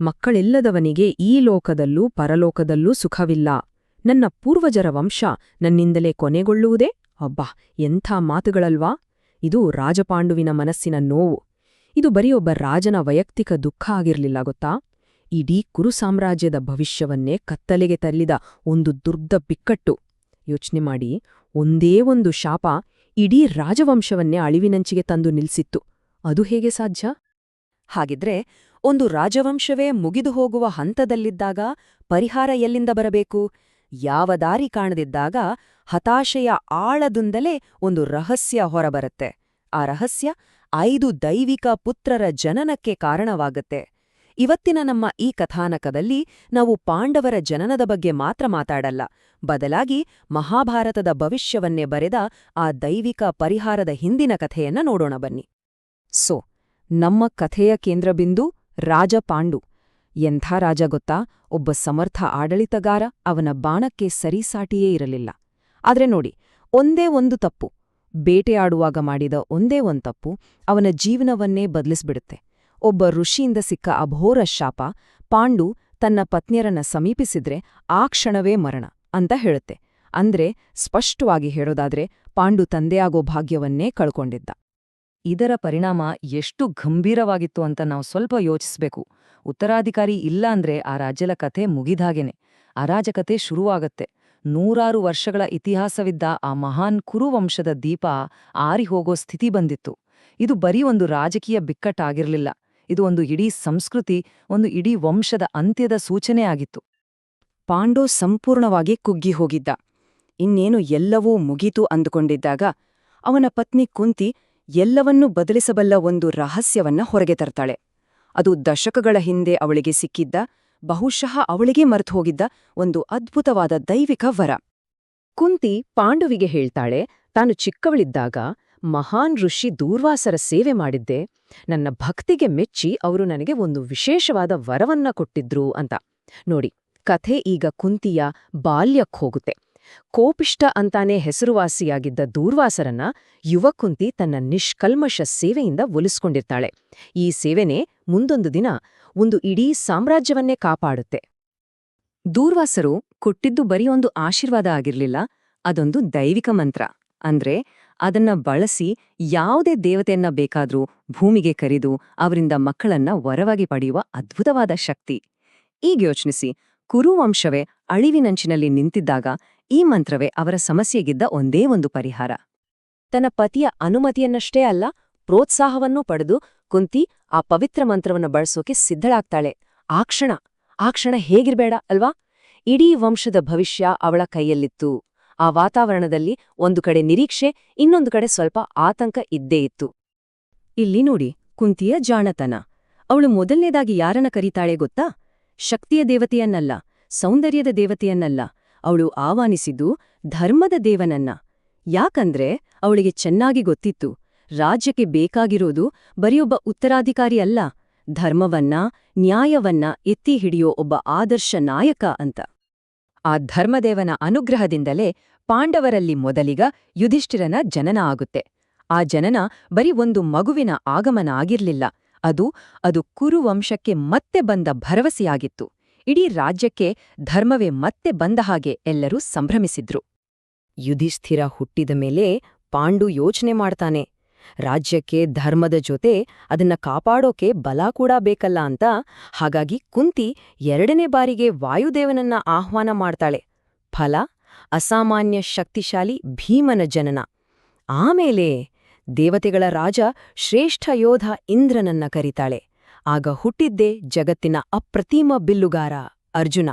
ಮಕ್ಕಳಿಲ್ಲದವನಿಗೆ ಈ ಲೋಕದಲ್ಲೂ ಪರಲೋಕದಲ್ಲೂ ಸುಖವಿಲ್ಲ. ನನ್ನ ಪೂರ್ವಜರ ವಂಶ ನನ್ನಿಂದಲೇ ಕೊನೆಗೊಳ್ಳುವುದೇ? ಅಬ್ಬಾ, ಎಂಥ ಮಾತುಗಳಲ್ವಾ? ಇದು ರಾಜಪಾಂಡುವಿನ ಮನಸ್ಸಿನ ನೋವು. ಇದು ಬರೀ ಒಬ್ಬ ರಾಜನ ವೈಯಕ್ತಿಕ ದುಃಖ ಆಗಿರ್ಲಿಲ್ಲ ಗೊತ್ತಾ? ಇಡೀ ಕುರು ಸಾಮ್ರಾಜ್ಯದ ಭವಿಷ್ಯವನ್ನೇ ಕತ್ತಲೆಗೆ ತಲ್ಲಿದ ಒಂದು ದುರ್ದ ಬಿಕ್ಕಟ್ಟು. ಯೋಚನೆ ಮಾಡಿ, ಒಂದೇ ಒಂದು ಶಾಪ ಇಡೀ ರಾಜವಂಶವನ್ನೇ ಅಳಿವಿನಂಚಿಗೆ ತಂದು ನಿಲ್ಲಿಸಿತ್ತು ಅದು ಹೇಗೆ ಸಾಧ್ಯ? ಹಾಗಿದ್ರೆ ಒಂದು ರಾಜವಂಶವೇ ಮುಗಿದು ಹೋಗುವ ಹಂತದಲ್ಲಿದ್ದಾಗ ಪರಿಹಾರ ಎಲ್ಲಿಂದ ಬರಬೇಕು? ಯಾವ ದಾರಿ ಕಾಣದಿದ್ದಾಗ ಹತಾಶೆಯ ಆಳದಿಂದಲೇ ಒಂದು ರಹಸ್ಯ ಹೊರಬರುತ್ತೆ. ಆ ರಹಸ್ಯ ಐದು ದೈವಿಕ ಪುತ್ರರ ಜನನಕ್ಕೆ ಕಾರಣವಾಗುತ್ತೆ. ಇವತ್ತಿನ ನಮ್ಮ ಈ ಕಥಾನಕದಲ್ಲಿ ನಾವು ಪಾಂಡವರ ಜನನದ ಬಗ್ಗೆ ಮಾತ್ರ ಮಾತಾಡಲ್ಲ. ಬದಲಾಗಿ ಮಹಾಭಾರತದ ಭವಿಷ್ಯವನ್ನೇ ಬರೆದ ಆ ದೈವಿಕ ಪರಿಹಾರದ ಹಿಂದಿನ ಕಥೆಯನ್ನ ನೋಡೋಣ ಬನ್ನಿ. ಸೊ ನಮ್ಮ ಕಥೆಯ ಕೇಂದ್ರಬಿಂದು ರಾಜ ಪಾಂಡು ಎಂಥ ರಾಜ ಗೊತ್ತಾ? ಒಬ್ಬ ಸಮರ್ಥ ಆಡಳಿತಗಾರ, ಅವನ ಬಾಣಕ್ಕೆ ಸರಿಸಾಟಿಯೇ ಇರಲಿಲ್ಲ. ಆದ್ರೆ ನೋಡಿ, ಒಂದೇ ಒಂದು ತಪ್ಪು. ಬೇಟೆಯಾಡುವಾಗ ಮಾಡಿದ ಒಂದೇ ಒಂದು ತಪ್ಪು ಅವನ ಜೀವನವನ್ನೇ ಬದಲಿಸ್ಬಿಡುತ್ತೆ. ಒಬ್ಬ ಋಷಿಯಿಂದ ಸಿಕ್ಕ ಅಭೋರ ಶಾಪ ಪಾಂಡು ತನ್ನ ಪತ್ನಿಯರನ್ನ ಸಮೀಪಿಸಿದ್ರೆ ಆ ಕ್ಷಣವೇ ಮರಣ ಅಂತ ಹೇಳುತ್ತೆ. ಅಂದ್ರೆ ಸ್ಪಷ್ಟವಾಗಿ ಹೇಳೋದಾದ್ರೆ ಪಾಂಡು ತಂದೆಯಾಗೋ ಭಾಗ್ಯವನ್ನೇ ಕಳ್ಕೊಂಡಿದ್ದ. ಇದರ ಪರಿಣಾಮ ಎಷ್ಟು ಗಂಭೀರವಾಗಿತ್ತು ಅಂತ ನಾವು ಸ್ವಲ್ಪ ಯೋಚಿಸ್ಬೇಕು. ಉತ್ತರಾಧಿಕಾರಿ ಇಲ್ಲ ಅಂದ್ರೆ ಆ ರಾಜ್ಯದ ಕಥೆ ಮುಗಿದಾಗೇನೆ ಅರಾಜಕತೆ ಶುರುವಾಗತ್ತೆ. ನೂರಾರು ವರ್ಷಗಳ ಇತಿಹಾಸವಿದ್ದ ಆ ಮಹಾನ್ ಕುರುವಂಶದ ದೀಪ ಆರಿಹೋಗೋ ಸ್ಥಿತಿ ಬಂದಿತ್ತು. ಇದು ಬರೀ ಒಂದು ರಾಜಕೀಯ ಬಿಕ್ಕಟ್ಟಾಗಿರಲಿಲ್ಲ. ಇದು ಒಂದು ಇಡೀ ಸಂಸ್ಕೃತಿ, ಒಂದು ಇಡೀ ವಂಶದ ಅಂತ್ಯದ ಸೂಚನೆ ಆಗಿತ್ತು. ಪಾಂಡೋ ಸಂಪೂರ್ಣವಾಗಿ ಕುಗ್ಗಿ ಹೋಗಿದ್ದ. ಇನ್ನೇನು ಎಲ್ಲವೂ ಮುಗಿತು ಅಂದುಕೊಂಡಿದ್ದಾಗ ಅವನ ಪತ್ನಿ ಕುಂತಿ ಎಲ್ಲವನ್ನೂ ಬದಲಿಸಬಲ್ಲ ಒಂದು ರಹಸ್ಯವನ್ನ ಹೊರಗೆ ತರ್ತಾಳೆ. ಅದು ದಶಕಗಳ ಹಿಂದೆ ಅವಳಿಗೆ ಸಿಕ್ಕಿದ್ದ, ಬಹುಶಃ ಅವಳಿಗೆ ಮರೆತು ಹೋಗಿದ್ದ ಒಂದು ಅದ್ಭುತವಾದ ದೈವಿಕ ವರ. ಕುಂತಿ ಪಾಂಡುವಿಗೆ ಹೇಳ್ತಾಳೆ, ತಾನು ಚಿಕ್ಕವಳಿದ್ದಾಗ ಮಹಾನ್ ಋಷಿ ದೂರ್ವಾಸರ ಸೇವೆ ಮಾಡಿದ್ದೆ. ನನ್ನ ಭಕ್ತಿಗೆ ಮೆಚ್ಚಿ ಅವರು ನನಗೆ ಒಂದು ವಿಶೇಷವಾದ ವರವನ್ನ ಕೊಟ್ಟಿದ್ರು ಅಂತ. ನೋಡಿ, ಕಥೆ ಈಗ ಕುಂತಿಯ ಬಾಲ್ಯಕ್ಕೆ ಹೋಗುತ್ತೆ. ಕೋಪಿಷ್ಟ ಅಂತಾನೆ ಹೆಸರುವಾಸಿಯಾಗಿದ್ದ ದೂರ್ವಾಸರನ್ನ ಯುವಕುಂತಿ ತನ್ನ ನಿಷ್ಕಲ್ಮಶ ಸೇವೆಯಿಂದ ಒಲಿಸ್ಕೊಂಡಿರ್ತಾಳೆ. ಈ ಸೇವೆನೇ ಮುಂದೊಂದು ದಿನ ಒಂದು ಇಡೀ ಸಾಮ್ರಾಜ್ಯವನ್ನೇ ಕಾಪಾಡುತ್ತೆ. ದೂರ್ವಾಸರು ಕೊಟ್ಟಿದ್ದು ಬರೀ ಒಂದು ಆಶೀರ್ವಾದ ಆಗಿರ್ಲಿಲ್ಲ, ಅದೊಂದು ದೈವಿಕ ಮಂತ್ರ. ಅಂದ್ರೆ ಅದನ್ನ ಬಳಸಿ ಯಾವುದೇ ದೇವತೆಯನ್ನ ಬೇಕಾದ್ರೂ ಭೂಮಿಗೆ ಕರೆದು ಅವರಿಂದ ಮಕ್ಕಳನ್ನ ವರವಾಗಿ ಪಡೆಯುವ ಅದ್ಭುತವಾದ ಶಕ್ತಿ. ಈಗ ಯೋಚಿಸಿ ಕುರುವಂಶವೇ ಅಳಿವಿನಂಚಿನಲ್ಲಿ ನಿಂತಿದ್ದಾಗ ಈ ಮಂತ್ರವೇ ಅವರ ಸಮಸ್ಯೆಗಿದ್ದ ಒಂದೇ ಒಂದು ಪರಿಹಾರ. ತನ್ನ ಪತಿಯ ಅನುಮತಿಯನ್ನಷ್ಟೇ ಅಲ್ಲ, ಪ್ರೋತ್ಸಾಹವನ್ನೂ ಪಡೆದು ಕುಂತಿ ಆ ಪವಿತ್ರ ಮಂತ್ರವನ್ನು ಬಳಸೋಕೆ ಸಿದ್ಧಳಾಗ್ತಾಳೆ. ಆ ಕ್ಷಣ ಆ ಕ್ಷಣ ಹೇಗಿರ್ಬೇಡ ಅಲ್ವಾ? ಇಡೀ ವಂಶದ ಭವಿಷ್ಯ ಅವಳ ಕೈಯಲ್ಲಿತ್ತು. ಆ ವಾತಾವರಣದಲ್ಲಿ ಒಂದು ಕಡೆ ನಿರೀಕ್ಷೆ, ಇನ್ನೊಂದು ಕಡೆ ಸ್ವಲ್ಪ ಆತಂಕ ಇದ್ದೇ ಇತ್ತು. ಇಲ್ಲಿ ನೋಡಿ, ಕುಂತಿಯ ಜಾಣತನ. ಅವಳು ಮೊದಲನೇದಾಗಿ ಯಾರನ್ನ ಕರೀತಾಳೆ ಗೊತ್ತಾ? ಶಕ್ತಿಯ ದೇವತೆಯನ್ನಲ್ಲ, ಸೌಂದರ್ಯದ ದೇವತೆಯನ್ನಲ್ಲ ಅವಳು ಆಹ್ವಾನಿಸಿದ್ದು ಧರ್ಮದ ದೇವನನ್ನ. ಯಾಕಂದ್ರೆ ಅವಳಿಗೆ ಚೆನ್ನಾಗಿ ಗೊತ್ತಿತ್ತು. ರಾಜ್ಯಕ್ಕೆ ಬೇಕಾಗಿರೋದು ಬರಿಯೊಬ್ಬ ಉತ್ತರಾಧಿಕಾರಿ ಅಲ್ಲ. ಧರ್ಮವನ್ನ, ನ್ಯಾಯವನ್ನ ಎತ್ತಿ ಹಿಡಿಯೋ ಒಬ್ಬ ಆದರ್ಶ ನಾಯಕ ಅಂತ. ಆ ಧರ್ಮದೇವನ ಅನುಗ್ರಹದಿಂದಲೇ ಪಾಂಡವರಲ್ಲಿ ಮೊದಲಿಗ ಯುಧಿಷ್ಠಿರನ ಜನನ ಆಗುತ್ತೆ. ಆ ಜನನ ಬರೀ ಒಂದು ಮಗುವಿನ ಆಗಮನ ಆಗಿರ್ಲಿಲ್ಲ. ಅದು ಅದು ಕುರುವಂಶಕ್ಕೆ ಮತ್ತೆ ಬಂದ ಭರವಸೆಯಾಗಿತ್ತು. ಇಡೀ ರಾಜ್ಯಕ್ಕೆ ಧರ್ಮವೇ ಮತ್ತೆ ಬಂದ ಹಾಗೆ ಎಲ್ಲರೂ ಸಂಭ್ರಮಿಸಿದ್ರು. ಯುಧಿಷ್ಠಿರ ಹುಟ್ಟಿದ ಮೇಲೆ ಪಾಂಡು ಯೋಚನೆ ಮಾಡ್ತಾನೆ, ರಾಜ್ಯಕ್ಕೆ ಧರ್ಮದ ಜೊತೆ ಅದನ್ನ ಕಾಪಾಡೋಕೆ ಬಲ ಕೂಡ ಬೇಕಲ್ಲ ಅಂತ. ಹಾಗಾಗಿ ಕುಂತಿ ಎರಡನೇ ಬಾರಿಗೆ ವಾಯುದೇವನನ್ನ ಆಹ್ವಾನ ಮಾಡ್ತಾಳೆ. ಫಲ, ಅಸಾಮಾನ್ಯ ಶಕ್ತಿಶಾಲಿ ಭೀಮನ ಜನನ. ಆಮೇಲೆ ದೇವತೆಗಳ ರಾಜ ಶ್ರೇಷ್ಠ ಯೋಧ ಇಂದ್ರನನ್ನ ಕರೀತಾಳೆ. ಆಗ ಹುಟ್ಟಿದ್ದೇ ಜಗತ್ತಿನ ಅಪ್ರತಿಮ ಬಿಲ್ಲುಗಾರ ಅರ್ಜುನ.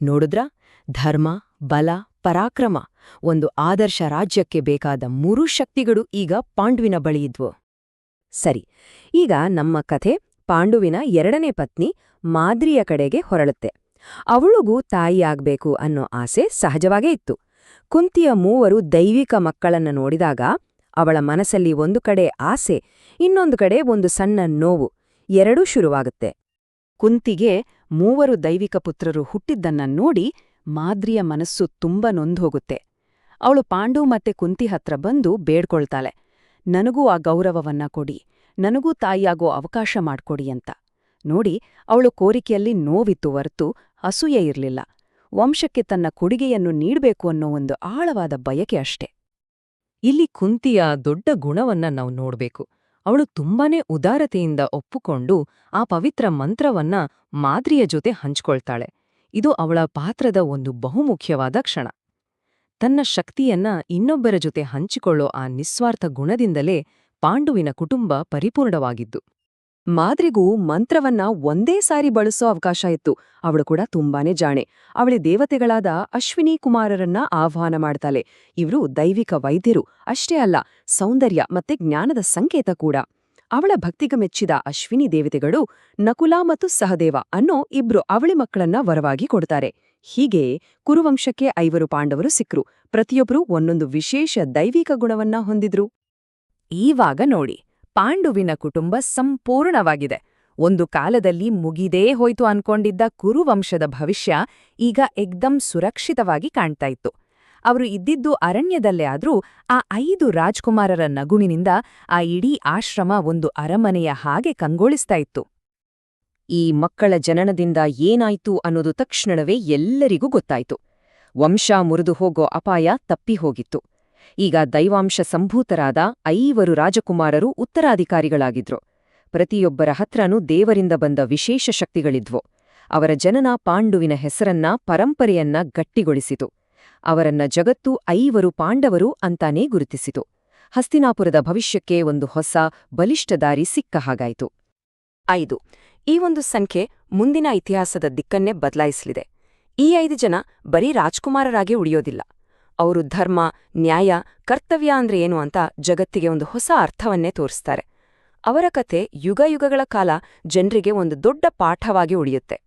ನೋಡುದ್ರ, ಧರ್ಮ, ಬಲ, ಪರಾಕ್ರಮ ಒಂದು ಆದರ್ಶ ರಾಜ್ಯಕ್ಕೆ ಬೇಕಾದ ಮೂರೂ ಶಕ್ತಿಗಳು ಈಗ ಪಾಂಡುವಿನ ಬಳಿಯಿದ್ವು ಸರಿ, ಈಗ ನಮ್ಮ ಕಥೆ ಪಾಂಡುವಿನ ಎರಡನೇ ಪತ್ನಿ ಮಾದ್ರಿಯ ಕಡೆಗೆ ಹೊರಳುತ್ತೆ. ಅವಳಿಗೂ ತಾಯಿಯಾಗಬೇಕು ಅನ್ನೋ ಆಸೆ ಸಹಜವಾಗೇ ಇತ್ತು. ಕುಂತಿಯ ಮೂವರು ದೈವಿಕ ಮಕ್ಕಳನ್ನು ನೋಡಿದಾಗ ಅವಳ ಮನಸ್ಸಲ್ಲಿ ಒಂದು ಕಡೆ ಆಸೆ, ಇನ್ನೊಂದು ಕಡೆ ಒಂದು ಸಣ್ಣ ನೋವು. ಎರಡೂ ಶುರುವಾಗುತ್ತೆ. ಕುಂತಿಗೆ ಮೂವರು ದೈವಿಕ ಪುತ್ರರು ಹುಟ್ಟಿದ್ದನ್ನ ನೋಡಿ ಮಾದ್ರಿಯ ಮನಸ್ಸು ತುಂಬ ನೊಂದ್ಹೋಗುತ್ತೆ ಅವಳು ಪಾಂಡು ಮತ್ತೆ ಕುಂತಿ ಹತ್ರ ಬಂದು ಬೇಡ್ಕೊಳ್ತಾಳೆ. ನನಗೂ ಆ ಗೌರವವನ್ನ ಕೊಡಿ, ನನಗೂ ತಾಯಿಯಾಗೋ ಅವಕಾಶ ಮಾಡ್ಕೊಡಿ ಅಂತ. ನೋಡಿ, ಅವಳು ಕೋರಿಕೆಯಲ್ಲಿ ನೋವಿತ್ತು ಹೊರತು ಅಸೂಯೆ ಇರಲಿಲ್ಲ. ವಂಶಕ್ಕೆ ತನ್ನ ಕೊಡುಗೆಯನ್ನು ನೀಡಬೇಕು ಅನ್ನೋ ಒಂದು ಆಳವಾದ ಬಯಕೆ ಅಷ್ಟೆ. ಇಲ್ಲಿ ಕುಂತಿಯ ದೊಡ್ಡ ಗುಣವನ್ನ ನಾವು ನೋಡ್ಬೇಕು. ಅವಳು ತುಂಬಾನೇ ಉದಾರತೆಯಿಂದ ಒಪ್ಪುಕೊಂಡು ಆ ಪವಿತ್ರ ಮಂತ್ರವನ್ನ ಮಾದ್ರಿಯ ಜೊತೆ ಹಂಚ್ಕೊಳ್ತಾಳೆ. ಇದು ಅವಳ ಪಾತ್ರದ ಒಂದು ಬಹುಮುಖ್ಯವಾದ ಕ್ಷಣ. ತನ್ನ ಶಕ್ತಿಯನ್ನ ಇನ್ನೊಬ್ಬರ ಜೊತೆ ಹಂಚಿಕೊಳ್ಳೋ ಆ ನಿಸ್ವಾರ್ಥ ಗುಣದಿಂದಲೇ ಪಾಂಡುವಿನ ಕುಟುಂಬ ಪರಿಪೂರ್ಣವಾಗಿದ್ದು. ಮಾದ್ರಿಗೂ ಮಂತ್ರವನ್ನ ಒಂದೇ ಸಾರಿ ಬಳಸೋ ಅವಕಾಶ ಇತ್ತು. ಅವಳು ಕೂಡ ತುಂಬಾನೇ ಜಾಣೆ. ಅವಳಿ ದೇವತೆಗಳಾದ ಅಶ್ವಿನಿ ಕುಮಾರರನ್ನ ಆಹ್ವಾನ ಮಾಡ್ತಾಳೆ. ಇವರು ದೈವಿಕ ವೈದ್ಯರು. ಅಷ್ಟೇ ಅಲ್ಲ, ಸೌಂದರ್ಯ ಮತ್ತೆ ಜ್ಞಾನದ ಸಂಕೇತ ಕೂಡ. ಅವಳ ಭಕ್ತಿಗ ಮೆಚ್ಚಿದ ಅಶ್ವಿನಿ ದೇವತೆಗಳು ನಕುಲ ಮತ್ತು ಸಹದೇವ ಅನ್ನೋ ಇಬ್ರು ಅವಳಿ ಮಕ್ಕಳನ್ನ ವರವಾಗಿ ಕೊಡ್ತಾರೆ. ಹೀಗೆ ಕುರುವಂಶಕ್ಕೆ ಐವರು ಪಾಂಡವರು ಸಿಕ್ರು. ಪ್ರತಿಯೊಬ್ಬರೂ ಒಂದೊಂದು ವಿಶೇಷ ದೈವಿಕ ಗುಣವನ್ನ ಹೊಂದಿದ್ರು. ಈವಾಗ ನೋಡಿ. ಪಾಂಡುವಿನ ಕುಟುಂಬ ಸಂಪೂರ್ಣವಾಗಿದೆ. ಒಂದು ಕಾಲದಲ್ಲಿ ಮುಗಿದೇ ಹೋಯ್ತು ಅನ್ಕೊಂಡಿದ್ದ ಕುರುವಂಶದ ಭವಿಷ್ಯ ಈಗ ಎಕ್ದಂ ಸುರಕ್ಷಿತವಾಗಿ ಕಾಣ್ತಾ ಇತ್ತು. ಅವರು ಇದ್ದಿದ್ದು ಅರಣ್ಯದಲ್ಲೇ ಆದ್ರೂ ಆ ಐದು ರಾಜ್ಕುಮಾರರ ನಗುವಿನಿಂದ ಆ ಇಡೀ ಆಶ್ರಮ ಒಂದು ಅರಮನೆಯ ಹಾಗೆ ಕಂಗೊಳಿಸ್ತಾ ಇತ್ತು. ಈ ಮಕ್ಕಳ ಜನನದಿಂದ ಏನಾಯ್ತು ಅನ್ನೋದು ತಕ್ಷಣವೇ ಎಲ್ಲರಿಗೂ ಗೊತ್ತಾಯ್ತು. ವಂಶ ಮುರಿದು ಹೋಗೋ ಅಪಾಯ ತಪ್ಪಿ ಹೋಗಿತ್ತು ಈಗ ದೈವಾಂಶ ಸಂಭೂತರಾದ ಐವರು ರಾಜಕುಮಾರರು ಉತ್ತರಾಧಿಕಾರಿಗಳಾಗಿದ್ರು. ಪ್ರತಿಯೊಬ್ಬರ ಹತ್ರನೂ ದೇವರಿಂದ ಬಂದ ವಿಶೇಷ ಶಕ್ತಿಗಳಿದ್ವು. ಅವರ ಜನನ ಪಾಂಡುವಿನ ಹೆಸರನ್ನ ಪರಂಪರೆಯನ್ನ ಗಟ್ಟಿಗೊಳಿಸಿತು. ಅವರನ್ನ ಜಗತ್ತು ಐವರು ಪಾಂಡವರು ಅಂತಾನೇ ಗುರುತಿಸಿತು. ಹಸ್ತಿನಾಪುರದ ಭವಿಷ್ಯಕ್ಕೆ ಒಂದು ಹೊಸ ಬಲಿಷ್ಠ ದಾರಿ ಸಿಕ್ಕ ಹಾಗಾಯಿತು. ಐದು. ಈ ಒಂದು ಸಂಖ್ಯೆ ಮುಂದಿನ ಇತಿಹಾಸದ ದಿಕ್ಕನ್ನೇ ಬದಲಾಯಿಸಲಿದೆ. ಈ ಐದು ಜನ ಬರೀ ರಾಜ್ಕುಮಾರರಾಗಿ ಉಳಿಯೋದಿಲ್ಲ. ಅವರು ಧರ್ಮ, ನ್ಯಾಯ, ಕರ್ತವ್ಯ ಅಂದ್ರೆ ಏನು ಅಂತ ಜಗತ್ತಿಗೆ ಒಂದು ಹೊಸ ಅರ್ಥವನ್ನೇ ತೋರಿಸ್ತಾರೆ. ಅವರ ಕಥೆ ಯುಗಯುಗಗಳ ಕಾಲ ಜನರಿಗೆ ಒಂದು ದೊಡ್ಡ ಪಾಠವಾಗಿ ಉಳಿಯುತ್ತೆ.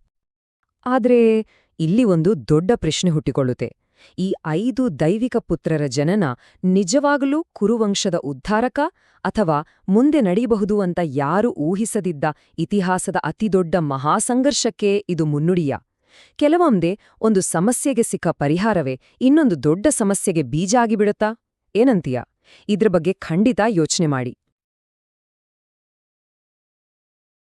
ಆದರೆ ಇಲ್ಲಿ ಒಂದು ದೊಡ್ಡ ಪ್ರಶ್ನೆ ಹುಟ್ಟಿಕೊಳ್ಳುತ್ತೆ. ಈ ಐದು ದೈವಿಕ ಪುತ್ರರ ಜನನ ನಿಜವಾಗಲೂ ಕುರುವಂಶದ ಉದ್ಧಾರಕ ಅಥವಾ ಮುಂದೆ ನಡೆಯಬಹುದು ಅಂತ ಯಾರು ಊಹಿಸದಿದ್ದ ಇತಿಹಾಸದ ಅತಿದೊಡ್ಡ ಮಹಾಸಂಘರ್ಷಕ್ಕೆ ಇದು ಮುನ್ನುಡಿಯ? ಕೆಲವೊಮ್ಮೆ ಒಂದು ಸಮಸ್ಯೆಗೆ ಸಿಕ್ಕ ಪರಿಹಾರವೇ ಇನ್ನೊಂದು ದೊಡ್ಡ ಸಮಸ್ಯೆಗೆ ಬೀಜ ಆಗಿಬಿಡುತ್ತಾ ಏನಂತೀಯ? ಇದ್ರ ಬಗ್ಗೆ ಖಂಡಿತ ಯೋಚನೆ ಮಾಡಿ.